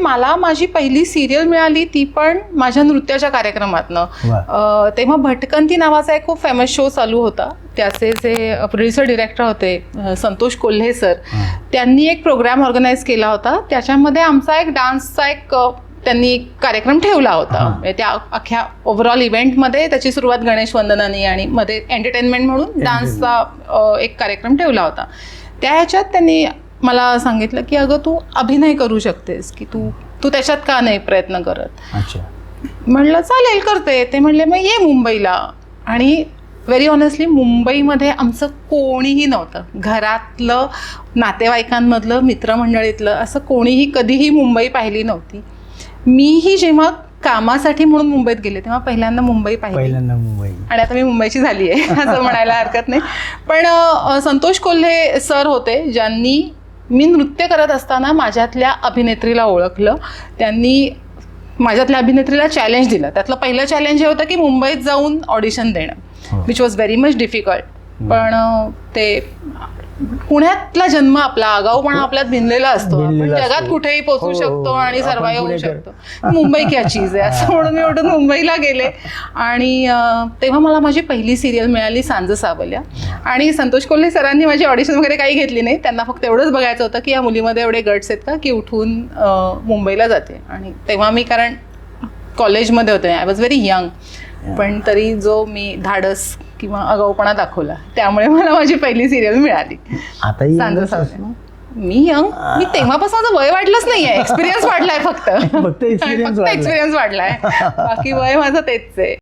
मला माझी पहिली सिरियल मिळाली ती पण माझ्या नृत्याच्या कार्यक्रमातनं. अ, तेव्हा भटकंती नावाचा एक खूप फेमस शो चालू होता त्याचे जे प्रोड्युसर डिरेक्टर होते अ, संतोष कोल्हे सर. त्यांनी एक प्रोग्राम ऑर्गनाईज केला होता त्याच्यामध्ये आमचा एक डान्सचा एक अ, त्यांनी एक कार्यक्रम ठेवला होता हां. म्हणजे त्या अख्ख्या ओव्हरऑल इव्हेंटमध्ये त्याची सुरुवात गणेश वंदनानी आणि मध्ये एंटरटेनमेंट म्हणून डान्सचा एक कार्यक्रम ठेवला होता त्या ह्याच्यात त्यांनी मला सांगितलं की अगं तू अभिनय करू शकतेस की तू तू त्याच्यात का नाही प्रयत्न करत? अच्छा. म्हणलं चालेल करते. ते म्हणले मग ये मुंबईला. आणि व्हेरी ऑनेस्टली मुंबईमध्ये आमचं कोणीही नव्हतं. घरातलं नातेवाईकांमधलं मित्रमंडळीतलं असं कोणीही कधीही मुंबई पाहिली नव्हती. मीही जेव्हा कामासाठी म्हणून मुंबईत गेले तेव्हा पहिल्यांदा मुंबई पाहिली. पहिल्यांदा मुंबई. आणि आता मी मुंबईची झाली आहे असं म्हणायला हरकत नाही. पण संतोष कोल्हे सर होते ज्यांनी मी नृत्य करत असताना माझ्यातल्या अभिनेत्रीला ओळखलं. त्यांनी माझ्यातल्या अभिनेत्रीला चॅलेंज दिलं. त्यातलं पहिलं चॅलेंज हे होतं की मुंबईत जाऊन ऑडिशन. देणं which was very much difficult पण ते पुण्यातला जन्म आपला आगाऊपणा आपल्यात भिनलेला असतो. आपण भिनलेला जगात असतो. कुठेही पोहोचू हो, शकतो आणि आपण सर्वाईव्ह होऊ पुणेकर. शकतो. मुंबई क्या चीज आहे? असं म्हणून मी उठून मुंबईला गेले. आणि अं, तेव्हा मला माझी पहिली सिरियल मिळाली सांज सावल्या. आणि संतोष कोल्हे सरांनी माझी ऑडिशन वगैरे काही घेतली नाही. त्यांना फक्त एवढंच बघायचं होतं की या मुलीमध्ये एवढे गट्स आहेत का की उठून अं, मुंबईला जाते. आणि तेव्हा मी कारण कॉलेजमध्ये होते. आय वॉज व्हेरी यंग पण तरी जो मी धाडस किंवा आगाऊपणा दाखवला. त्यामुळे मला माझी पहिली सिरियल मिळाली. आताही सांज सावल्या मी यंग मी तेव्हापासून माझं वय वाढलंच नाहीये. एक्सपिरियन्स वाढलाय फक्त. फक्त. एक्सपिरियन्स वाढलाय. बाकी वय माझं तेच आहे.